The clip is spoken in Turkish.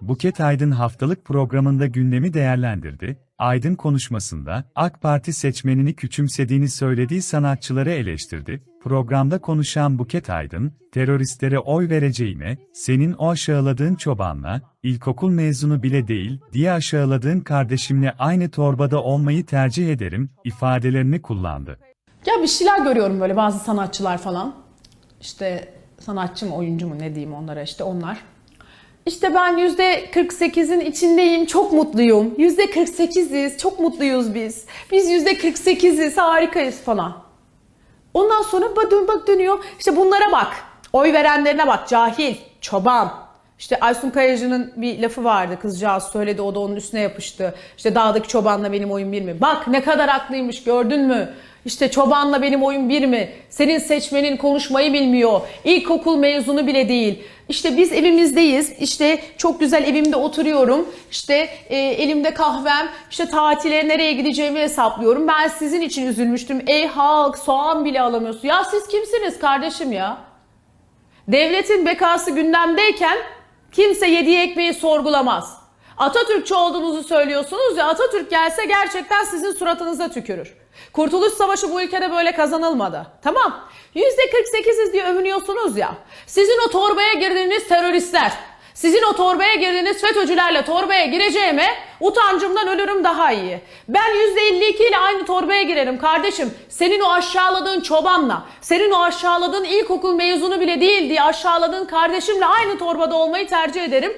Buket Aydın haftalık programında gündemi değerlendirdi. Aydın konuşmasında AK Parti seçmenini küçümsediğini söylediği sanatçıları eleştirdi. Programda konuşan Buket Aydın, teröristlere oy vereceğine, senin o aşağıladığın çobanla, ilkokul mezunu bile değil, diye aşağıladığın kardeşimle aynı torbada olmayı tercih ederim, ifadelerini kullandı. Ya bir şeyler görüyorum böyle bazı sanatçılar falan. İşte sanatçı mı oyuncu mu ne diyeyim onlara işte onlar. İşte ben %48'in içindeyim, çok mutluyum. %48'iz, çok mutluyuz biz. Biz %48'iz, harikayız falan. Ondan sonra bak, dön, bak dönüyor. İşte bunlara bak. Oy verenlerine bak. Cahil, çoban. İşte Aysun Kayacı'nın bir lafı vardı. Kızcağız söyledi o da onun üstüne yapıştı. İşte dağdaki çobanla benim oyun bir mi? Bak ne kadar haklıymış gördün mü? İşte çobanla benim oyun bir mi? Senin seçmenin konuşmayı bilmiyor. İlkokul mezunu bile değil. İşte biz evimizdeyiz. İşte çok güzel evimde oturuyorum. İşte e, elimde kahvem. İşte tatile nereye gideceğimi hesaplıyorum. Ben sizin için üzülmüştüm. Ey halk soğan bile alamıyorsun. Ya siz kimsiniz kardeşim ya? Devletin bekası gündemdeyken kimse yediği ekmeği sorgulamaz. Atatürkçü olduğunuzu söylüyorsunuz ya Atatürk gelse gerçekten sizin suratınıza tükürür. Kurtuluş Savaşı bu ülkede böyle kazanılmadı. Tamam. %48'iz diye övünüyorsunuz ya. Sizin o torbaya girdiğiniz teröristler, sizin o torbaya girdiğiniz FETÖ'cülerle torbaya gireceğime utancımdan ölürüm daha iyi. Ben %52 ile aynı torbaya girerim kardeşim. Senin o aşağıladığın çobanla, senin o aşağıladığın ilkokul mezunu bile değil diye aşağıladığın kardeşimle aynı torbada olmayı tercih ederim.